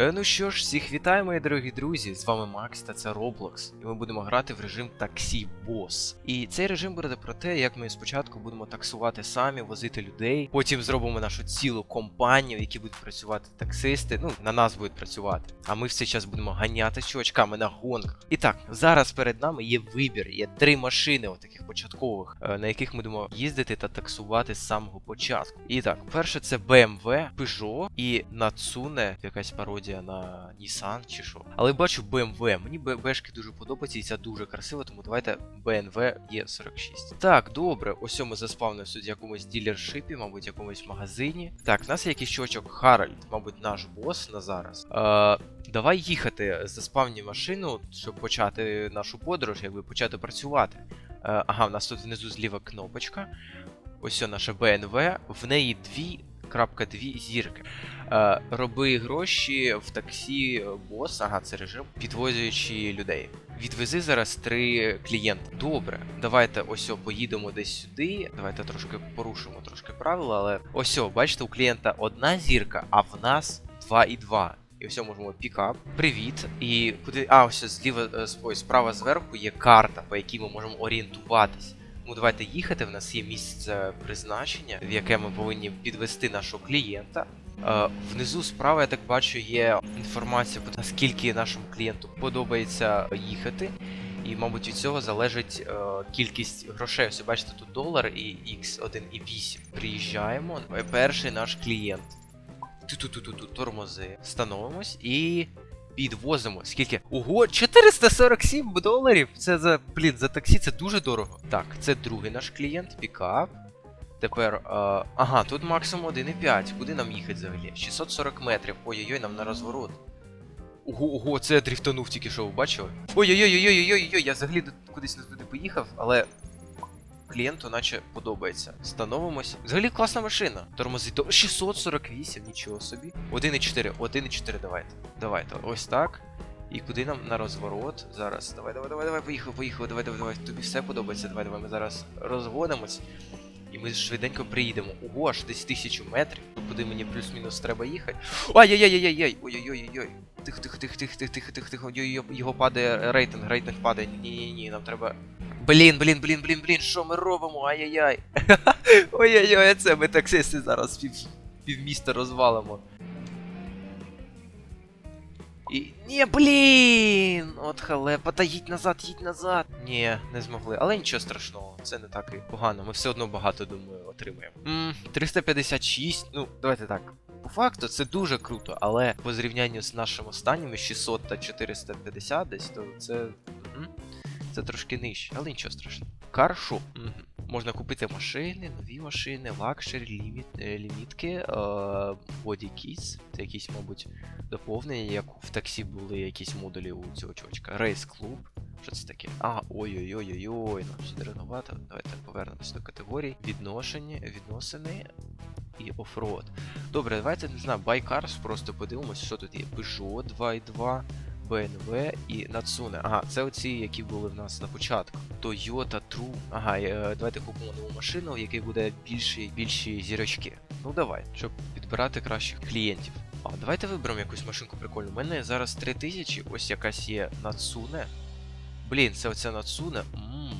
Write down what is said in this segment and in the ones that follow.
Е, Ну що ж, всіх вітаю, мої дорогі друзі! З вами Макс та це Roblox, і ми будемо грати в режим таксі Бос. І цей режим буде про те, як ми спочатку будемо таксувати самі, возити людей. Потім зробимо нашу цілу компанію, в якій будуть працювати таксисти. Ну, на нас будуть працювати. А ми в час будемо ганяти чувачками на гонках. І так, зараз перед нами є вибір, є три машини, отаких початкових, е, на яких ми будемо їздити та таксувати з самого початку. І так, перше це BMW, Peugeot і Natsume, якась пародія на Nissan чи що. Але бачу BMW. Мені BMW-шки дуже подобаються і це дуже красиво, тому давайте BMW E46. Так, добре, ось ми заспавнимося в якомусь ділершипі, мабуть, в якомусь магазині. Так, в нас є якийсь чувачок Харальд, мабуть, наш бос на зараз. Е, давай їхати, заспавні машину, щоб почати нашу подорож, якби почати працювати. Е, ага, в нас тут внизу зліва кнопочка. Ось наша BMW, в неї 2.2 зірки. Е, роби гроші в таксі бос, ага, це режим, підвозюючи людей. Відвези зараз три клієнти. Добре, давайте ось поїдемо десь сюди. Давайте трошки порушимо трошки правила, але ось о, бачите, у клієнта одна зірка, а в нас 2,2. І ось можемо пікап. Привіт. І куди. А, ось зліва е, ой, справа зверху є карта, по якій ми можемо орієнтуватись. Тому давайте їхати. В нас є місце призначення, в яке ми повинні підвести нашого клієнта. Е, внизу справа, я так бачу, є інформація про наскільки нашому клієнту подобається їхати. І, мабуть, від цього залежить е, кількість грошей. Ось бачите, тут долар і X1,8. Приїжджаємо. Е, Перший наш клієнт. Ту-ту-ту-ту-ту, тормози. Становимось і підвозимо. Скільки? Ого, 447 доларів! Це за, блін, за таксі це дуже дорого. Так, це другий наш клієнт, пікап. Тепер, е, ага, тут максимум 1,5. Куди нам їхати взагалі? 640 метрів. Ой-ой-ой, нам на розворот. Ого, ого, це я дрифтанув тільки що, бачили? Ой-ой-ой-ой-ой-ой-ой, я взагалі кудись не туди поїхав, але клієнту наче подобається. Становимось. Взагалі класна машина. Тормози до 648, нічого собі. 1,4, 1,4 давайте. Давайте, ось так. І куди нам на розворот? Зараз. Давай, давай, давай, давай, поїхали, поїхали, давай, давай, давай. Тобі все подобається. Давай, давай, ми зараз розводимось. І ми швиденько приїдемо. Ого, аж десь тисячу метрів. Куди мені плюс-мінус треба їхати. Ай-яй-яй-яй-яй! Ой-ой-ой-ой. Тихо, тихо, тихо, тихо, тихо, тихо, тихо, тихо. Йо- йо- Його падає рейтинг, рейтинг падає. Ні-ні-ні, нам треба. Блін, блін, блін, блін, блін, що ми робимо? Ай-яй-яй. Ой-ой-ой, це ми таксисти зараз пів, півміста розвалимо. І. Ні, блін! От халепа, та їдь назад, їдь назад. Ні, не змогли. Але нічого страшного, це не так і погано. Ми все одно багато, думаю, отримаємо. Мм, 356, ну, давайте так. По факту це дуже круто, але по зрівнянню з нашим останніми 600 та 450 десь, то це. Це трошки нижче, але нічого страшного. Каршоп. Угу. Можна купити машини, нові машини, лакшері, ліміт, е, лімітки, е, body це якісь, мабуть, доповнення, як в таксі були якісь модулі у цього чувачка. Рейс клуб. Що це таке? А, ой-ой-ой-ой-ой, нам сюди рановато. Давайте повернемось до категорій. Відношення, відносини і оффроад. Добре, давайте не знаю, байкарс, просто подивимось, що тут є. Peugeot 2.2, BMW і Natsume. Ага, це оці, які були в нас на початку. Toyota True. Ага, е, давайте купимо нову машину, в якій буде більші, більші зірочки. Ну давай, щоб підбирати кращих клієнтів. А, давайте виберемо якусь машинку прикольну. У мене зараз 3000, ось якась є Natsume. Блін, це оця Natsume. Ммм,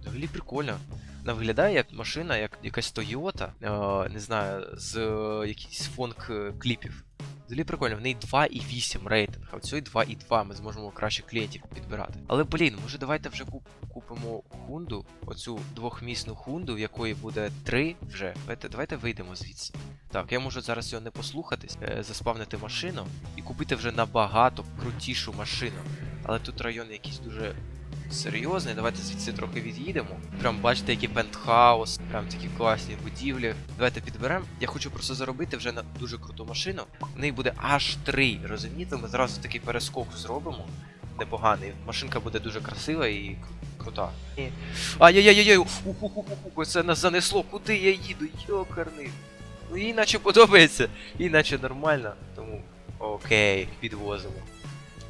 взагалі прикольно. Вона виглядає як машина, як якась Toyota, е, не знаю, з е, якихось фонк е, кліпів. Взагалі прикольно, в неї 2,8 рейтинг, а в цій 2,2 ми зможемо краще клієнтів підбирати. Але блін, може давайте вже куп- купимо хунду, оцю двохмісну хунду, в якої буде 3 вже. Давайте, давайте вийдемо звідси. Так, я можу зараз його не послухатись, е, заспавнити машину і купити вже набагато крутішу машину. Але тут район якийсь дуже серйозний. Давайте звідси трохи від'їдемо. Прям бачите, який пентхаус, прям такі класні будівлі. Давайте підберемо. Я хочу просто заробити вже на дуже круту машину. В неї буде аж 3, розумієте? Ми зразу такий перескок зробимо. Непоганий. Машинка буде дуже красива і крута. Ай-яй-яй-яй! Це нас занесло, куди я їду? Йокарний. Ну їй наче подобається, їй наче нормально, тому окей, підвозимо.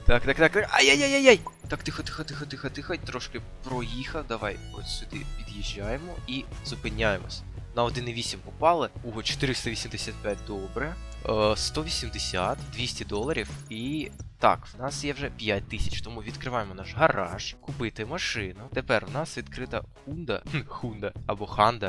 Так, так, так, так. Ай-яй-яй-яй! Так, тихо, тихо, тихо, тихо, тихо. Трошки проїхав. Давай, от сюди під'їжджаємо і зупиняємось. На 1.8 попали. Ого, 485, добре. Е, 180, 200 доларів і. Так, в нас є вже 5 тисяч, тому відкриваємо наш гараж, купити машину. Тепер у нас відкрита хм, Honda або е,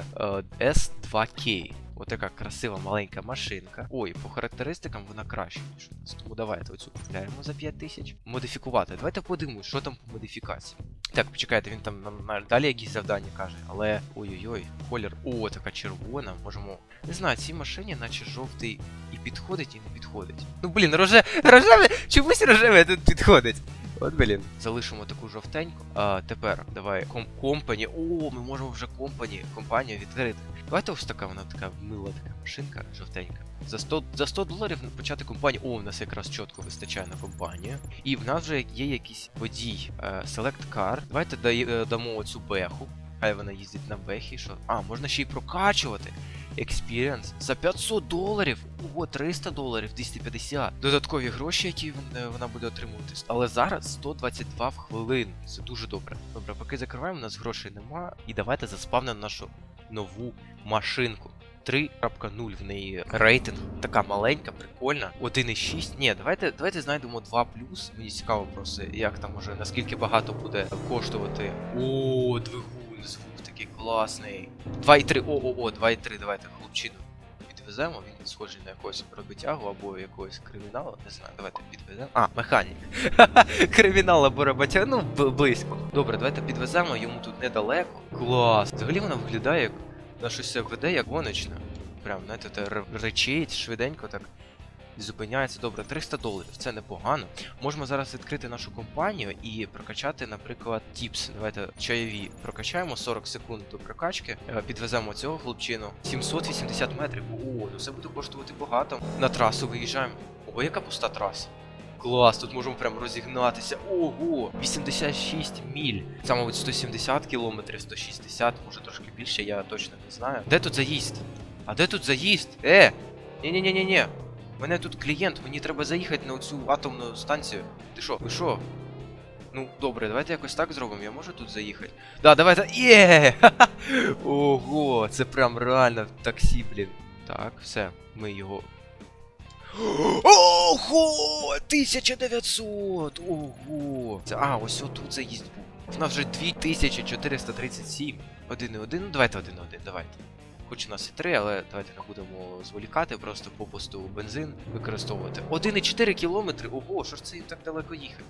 S2K. Отака красива маленька машинка. Ой, по характеристикам вона краще, ніж у нас. Тому давайте оцю купляємо за 5 тисяч. Модифікувати. Давайте подивимось, що там по модифікації. Так, почекайте, він там нам далі якісь завдання каже, але. Ой-ой-ой, колір. О, така червона. Можемо. Не знаю, цій машині, наче жовтий і підходить, і не підходить. Ну блін, роже... рожеве, чомусь рожеве тут підходить. От блін. Залишимо таку жовтеньку. А тепер давай ком компані. О, ми можемо вже компані, компанію відкрити. Давайте ось така вона така мила така машинка жовтенька. За 100, за 100 доларів почати компанію. О, в нас якраз чітко вистачає на компанію. І в нас вже є якийсь водій. е, Select Car. Давайте е, дамо оцю беху. Хай вона їздить на бехі. Що... А, можна ще й прокачувати. Experience за 500 доларів. Ого, 300 доларів, 250. Додаткові гроші, які е, вона буде отримувати. Але зараз 122 в хвилину. Це дуже добре. Добре, поки закриваємо, у нас грошей нема. І давайте заспавнимо нашу нову машинку. 3.0 в неї рейтинг. Така маленька, прикольна. 1.6. Ні, давайте, давайте знайдемо 2 плюс. Мені цікаво просто, як там може, наскільки багато буде коштувати. О, двигун, звук класний. 2.3, о, о, о, 2.3, давайте хлопчину підвеземо. Він схожий на якогось роботягу або якогось криміналу. Не знаю, давайте підвеземо. А, механік. Кримінал або роботяг, ну близько. Добре, давайте підвеземо, йому тут недалеко. Клас. Взагалі вона виглядає як на щось веде, як гоночна. Прям, знаєте, те речить швиденько так. Зупиняється добре, 300 доларів, це непогано. Можемо зараз відкрити нашу компанію і прокачати, наприклад, тіпс. Давайте чайові прокачаємо 40 секунд до прокачки. Е, Підвеземо цього хлопчину. 780 метрів. О, ну це буде коштувати багато. На трасу виїжджаємо. Ого, яка пуста траса. Клас, тут можемо прям розігнатися. Ого! 86 міль. Це, мабуть, 170 кілометрів, 160, може трошки більше, я точно не знаю. Де тут заїзд? А де тут заїзд? Е! Ні-ні-ні-ні-ні. У мене тут клієнт, мені треба заїхати на цю атомну станцію. Ти що? Ви що? Ну, добре, давайте якось так зробимо. Я можу тут заїхати? Да, давайте. Є! Ого, це прям реально таксі, блін. Так, все, ми його. Ого! 1900! Ого! Це, а, ось отут заїзд був. В нас вже 2437. 1,1. Ну, давайте 1,1, давайте. Хоч у нас і 3, але давайте не будемо зволікати, просто попусту бензин використовувати. 1,4 кілометри. Ого, що ж це їм так далеко їхати?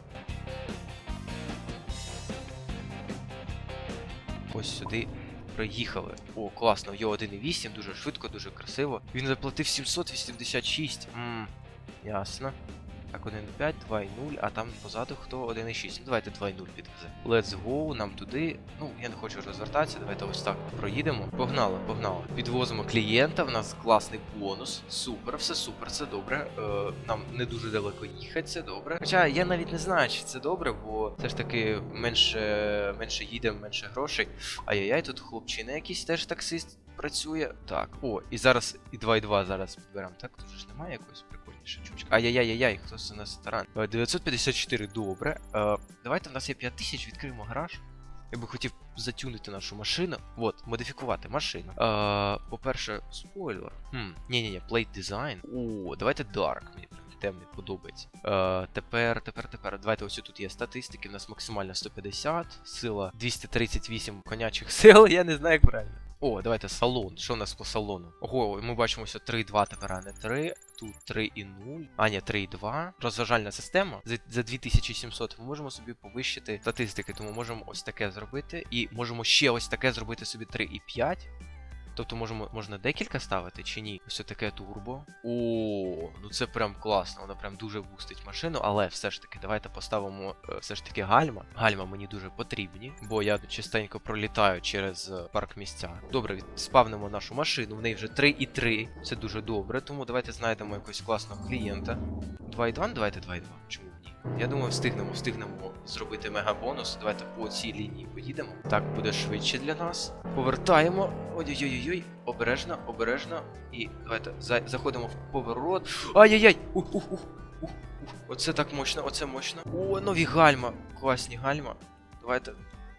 Ось сюди проїхали. О, класно, його 1,8, дуже швидко, дуже красиво. Він заплатив 786. Ммм, ясно. Так, 1.5, 2.0, а там позаду хто 1.6. Ну давайте 2.0 підвезе. Let's go, нам туди. Ну, я не хочу розвертатися, давайте ось так проїдемо. Погнали, погнали. Підвозимо клієнта, в нас класний бонус. Супер, все супер, це добре. Е, нам не дуже далеко їхати, це добре. Хоча я навіть не знаю, чи це добре, бо все ж таки менше, менше їдемо, менше грошей. Ай-яй-яй, тут хлопчина якийсь теж таксист працює. Так, о, і зараз і 2,2 зараз підберемо. Так, тут ж немає якоїсь чучка. Ай-яй-яй-яй, хтось у нас старан. Е, 954, добре. Е, давайте в нас є 5000, відкриємо гараж. Я би хотів затюнити нашу машину. От, модифікувати машину. Е, по-перше, спойлер. Хм, ні-ні-ні, Plate Design. О, давайте Dark. Мені темний подобається. Е, тепер, тепер, тепер. Давайте ось тут є статистики. У нас максимально 150, сила 238 конячих сил. Я не знаю, як правильно. О, давайте салон. Що у нас по салону? Ого, ми бачимо, що 3,2 тепер, а не 3. Тут 3,0. А, ні, 3,2. Розважальна система. За, за 2700 ми можемо собі повищити статистики, тому можемо ось таке зробити. І можемо ще ось таке зробити собі 3,5. Тобто можемо, можна декілька ставити чи ні? Ось таке турбо. О, ну це прям класно, воно прям дуже бустить машину, але все ж таки, давайте поставимо е, все ж таки гальма. Гальма мені дуже потрібні, бо я частенько пролітаю через е, парк місця. Добре, спавнимо нашу машину, в неї вже 3,3. Це дуже добре, тому давайте знайдемо якогось класного клієнта. 2,2, ну давайте 2,2. Чому? Я думаю, встигнемо, встигнемо зробити мегабонус. Давайте по цій лінії поїдемо. Так буде швидше для нас. Повертаємо. Ой-ой-ой-ой. Обережно, обережно. І давайте за- заходимо в поворот. Ай-яй-яй! Ух, ух, ух, ух, ух. Оце так мощно, оце мощно. О, нові гальма. Класні гальма. Давайте.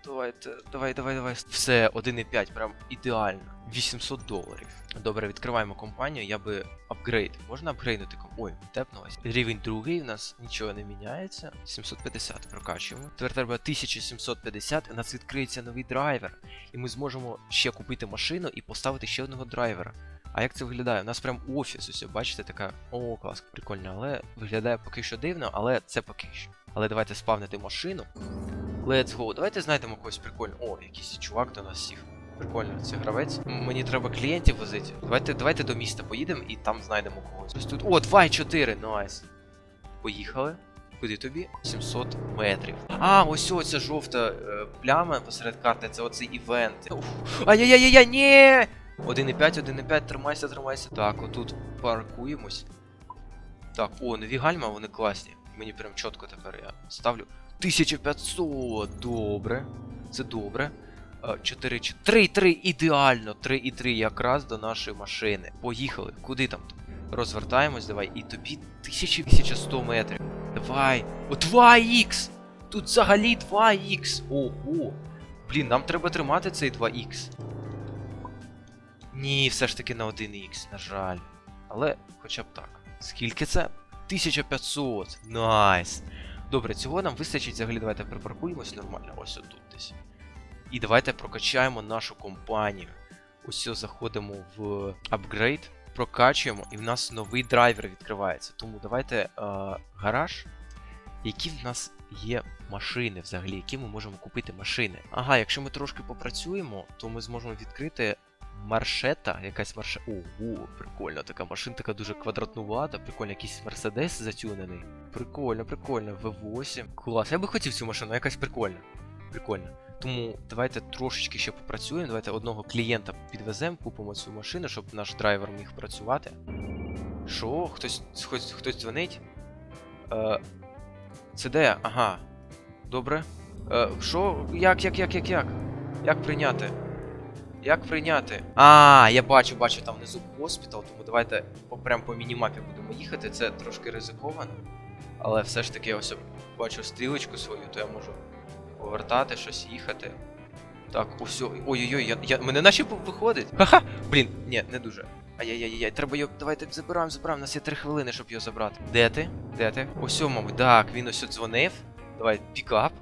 Давайте, давай, давай, давай. Все, 1,5, прям ідеально. 800 доларів. Добре, відкриваємо компанію. Я би апгрейд. Можна апгрейднути. Ой, тепнулась. Рівень другий, у нас нічого не міняється. 750 прокачуємо. Тепер треба 1750, у нас відкриється новий драйвер. І ми зможемо ще купити машину і поставити ще одного драйвера. А як це виглядає? У нас прям офіс, ось, бачите, така. О, клас, прикольно, але виглядає поки що дивно, але це поки що. Але давайте спавнити машину. Let's go. Давайте знайдемо когось прикольно. О, якийсь чувак до нас сів. Прикольно, це гравець. Мені треба клієнтів возити. Давайте, давайте до міста поїдемо і там знайдемо когось. Ось тут. О, 2,4, найс. Поїхали. Куди тобі? 700 метрів. А, ось оця жовта е, пляма посеред карти, це оцей івент. Ай-яй-яй-яй, ні! 1,5, 1,5, тримайся, тримайся. Так, отут паркуємось. Так, о, нові гальма, вони класні. Мені прям чітко тепер я ставлю. 1500! Добре. Це добре. 4, 3, 3, ідеально. 3 і 3 якраз до нашої машини. Поїхали. Куди там? Розвертаємось, давай. І тобі 1100 метрів. Давай. О, 2х! Тут взагалі 2х. Ого. Блін, нам треба тримати цей 2х. Ні, все ж таки на 1х, на жаль. Але хоча б так. Скільки це? 1500. Найс. Добре, цього нам вистачить взагалі. Давайте припаркуємось нормально. Ось отут десь. І давайте прокачаємо нашу компанію. Ось заходимо в апгрейд, прокачуємо, і в нас новий драйвер відкривається. Тому давайте е, гараж. Які в нас є машини взагалі, які ми можемо купити машини? Ага, якщо ми трошки попрацюємо, то ми зможемо відкрити маршета, якась марше. Ого, прикольно, така машина така дуже квадратнувата, прикольно, якийсь мерседес затюнений. Прикольно, прикольно, V8. Клас, я би хотів цю машину, якась прикольна. Прикольно. Тому давайте трошечки ще попрацюємо. Давайте одного клієнта підвеземо, купимо цю машину, щоб наш драйвер міг працювати. Що? Хтось, хтось, хтось дзвонить? Е, це де? Ага. Добре. Е, що? Як, як, як, як, як? Як прийняти? Як прийняти? А, я бачу, бачу там внизу госпітал, тому давайте по, прям по мінімапі будемо їхати. Це трошки ризиковано. Але все ж таки ось бачу стрілочку свою, то я можу повертати, щось їхати. Так, ось. Ой-ой-ой, я, я, мене наче виходить. Ха-ха! Блін, ні, не дуже. Ай-яй-яй-яй, треба його. Давайте забираємо, забираємо. У нас є 3 хвилини, щоб його забрати. Де ти? Де ти? Ось, мабуть, так, він ось дзвонив. Давай, пікап.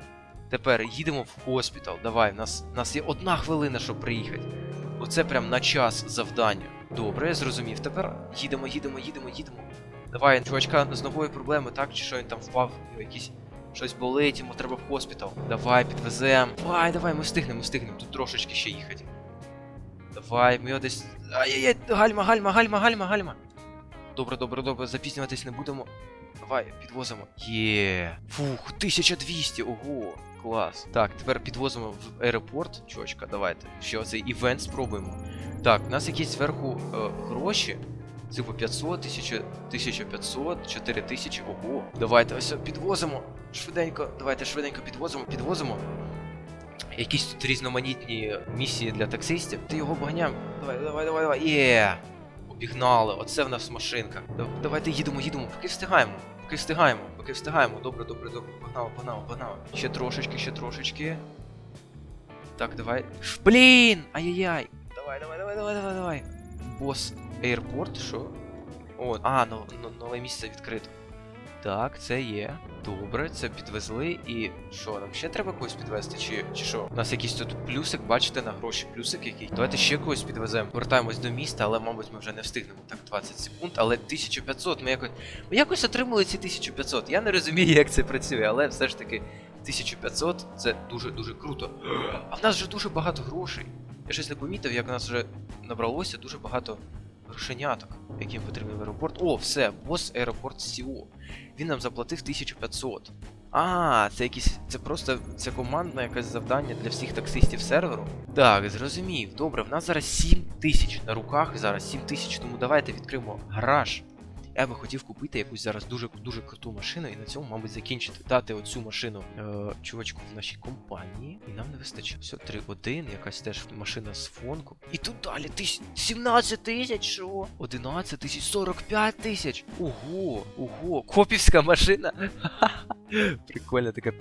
Тепер їдемо в хоспітал. Давай, у нас, у нас є одна хвилина, щоб приїхати. Оце прям на час завдання. Добре, я зрозумів. Тепер їдемо, їдемо, їдемо, їдемо. Давай, чувачка з ногою проблеми, так? Чи що він там впав? в Якісь щось болить, йому треба в хоспітал. Давай, підвезем. Давай, давай, ми встигнемо, встигнемо. Тут трошечки ще їхати. Давай, ми його десь. Ай-яй-яй, гальма, гальма, гальма, гальма, гальма. Добре, добре, добре, запізнюватись не будемо. Давай, підвозимо. Є. Фух, 1200, ого, клас. Так, тепер підвозимо в аеропорт. Чувачка, давайте. Ще оцей івент спробуємо. Так, у нас якісь зверху е, гроші. Типу 500, 1000, 1500, 4000, ого. Давайте ось підвозимо. Швиденько, давайте швиденько підвозимо, підвозимо. Якісь тут різноманітні місії для таксистів. Ти його обганяв. Давай, давай, давай, давай. Є. Обігнали. Оце в нас машинка. Давайте їдемо, їдемо, поки встигаємо. Поки встигаємо, поки встигаємо. Добре, добре, добре. Погнали, погнали, погнали. Ще трошечки, ще трошечки. Так, давай. Блін! Ай-яй-яй! Давай, давай, давай, давай, давай, давай. Бос Airport, що? О, а, нове місце відкрито. Так, це є. Добре, це підвезли. І що, нам ще треба когось підвезти? Чи, чи що? У нас якийсь тут плюсик, бачите, на гроші плюсик який. Давайте ще когось підвеземо. Вертаємось до міста, але, мабуть, ми вже не встигнемо. Так, 20 секунд, але 1500. Ми якось. Ми якось отримали ці 1500. Я не розумію, як це працює, але все ж таки 1500 це дуже-дуже круто. А в нас вже дуже багато грошей. Я щось не помітив, як у нас вже набралося дуже багато грошеняток, яким потрібен аеропорт. О, все, бос аеропорт Сіо. Він нам заплатив 1500. А, це якісь. Це просто це командне якесь завдання для всіх таксистів серверу. Так, зрозумів. Добре, в нас зараз 7 тисяч на руках. Зараз 7 тисяч, тому давайте відкриємо гараж. Я би хотів купити якусь зараз дуже дуже круту машину і на цьому, мабуть, закінчити. Дати оцю машину е, чувачку в нашій компанії. І нам не вистачить. Все, 3-1, якась теж машина з фонку. І тут далі тисяч 17 тисяч, що? 11 тисяч, 45 тисяч. Ого, ого, копівська машина. Прикольна така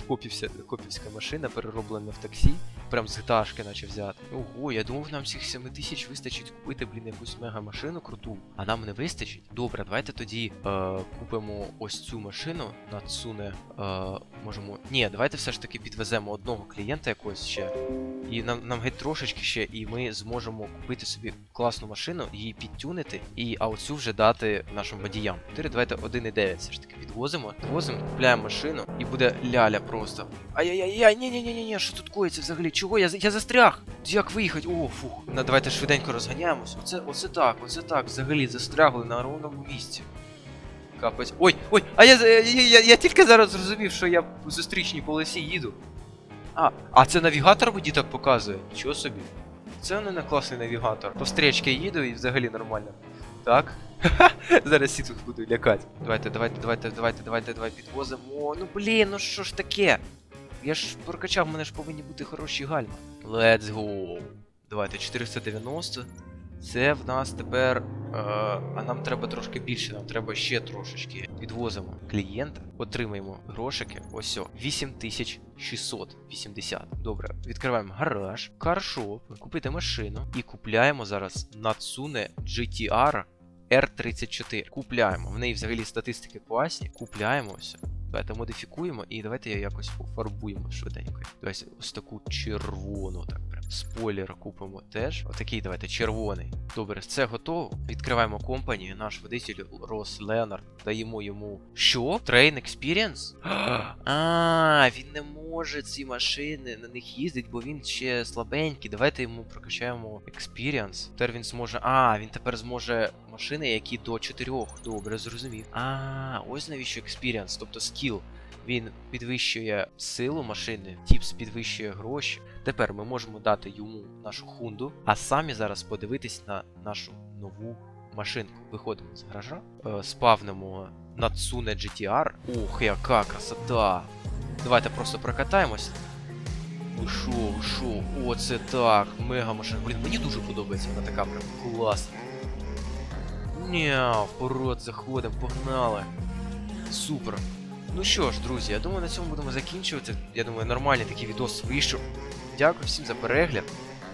копівська машина, перероблена в таксі. Прям з гташки наче взяти. Ого, я думав, нам всіх 7 тисяч вистачить купити, блін, якусь мега машину круту. А нам не вистачить. Добре, давайте тоді е, купимо ось цю машину. Нацуне. Е, можемо. Ні, давайте все ж таки підвеземо одного клієнта якогось ще. І нам, нам геть трошечки ще, і ми зможемо купити собі класну машину, її підтюнити, і а оцю вже дати нашим водіям. 4, давайте 1,9 все ж таки підвозимо. Підвозимо, купляємо машину, і буде ляля просто. Ай-яй-яй, ні ні ні ні ні що тут коїться взагалі? Чого? Я, я застряг! Як виїхати? О, фух. На, давайте швиденько розганяємось. Оце, оце так, оце так, взагалі застрягли на ровному місці. Капець. Ой, ой, а я, я, я, я, я тільки зараз зрозумів, що я по зустрічній полосі їду. А, а це навігатор мені так показує? Нічого собі. Це не на класний навігатор. По стрічці їду і взагалі нормально. Так. Зараз всі тут буду лякати. Давайте, давайте, давайте, давайте, давайте, давай підвозимо. Ну блін, ну що ж таке? Я ж прокачав, в мене ж повинні бути хороші гальма. Let's go. Давайте 490. Це в нас тепер. Е, а нам треба трошки більше, нам треба ще трошечки. Підвозимо клієнта, отримаємо грошики. Ось о, 8680. Добре, відкриваємо гараж, каршоп, купити машину і купляємо зараз Natsume GTR R34. Купляємо. В неї взагалі статистики класні. Купляємо ось. Давайте модифікуємо і давайте я якось пофарбуємо швиденько. Давайте ось таку червону, так прям. Спойлер купимо теж. Отакий давайте червоний. Добре, це готово. Відкриваємо компанію. Наш водитель Рос Ленард. Даємо йому. Що? Train Experience? А, він не може ці машини на них їздить, бо він ще слабенький. Давайте йому прокачаємо Experience. Тепер він зможе. А, він тепер зможе машини, які до 4. Добре, зрозумів. А, ось навіщо Experience, тобто скіл. Він підвищує силу машини, тіпс підвищує гроші. Тепер ми можемо дати йому нашу хунду, а самі зараз подивитись на нашу нову машинку. Виходимо з гаража, е, спавнимо Natsume GTR. Ох, яка красота! Давайте просто прокатаємось. Шо, шо? О, це так, мега машина. Блін, мені дуже подобається, вона така прям класна. Ня, вперед, заходимо, погнали. Супер. Ну що ж, друзі, я думаю, на цьому будемо закінчувати. Я думаю, нормальний такий відос вийшов. Дякую всім за перегляд.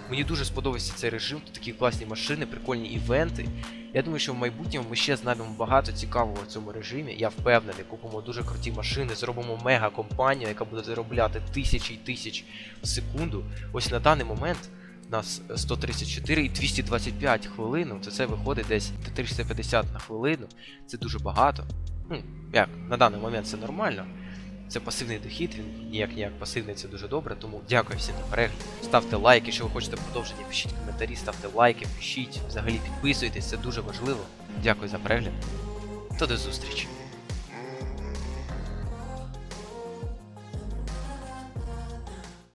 Мені дуже сподобався цей режим, тут такі класні машини, прикольні івенти. Я думаю, що в майбутньому ми ще знайдемо багато цікавого в цьому режимі. Я впевнений, купимо дуже круті машини, зробимо мега компанію, яка буде заробляти тисячі і тисяч в секунду. Ось на даний момент нас 134 і 225 хвилин, то це виходить десь 350 на хвилину. Це дуже багато. Ну, як, на даний момент це нормально. Це пасивний дохід, він ніяк ніяк пасивний, це дуже добре. Тому дякую всім за перегляд. Ставте лайки, якщо ви хочете продовження, пишіть коментарі, ставте лайки, пишіть, взагалі підписуйтесь, це дуже важливо. Дякую за перегляд. Та до зустрічі!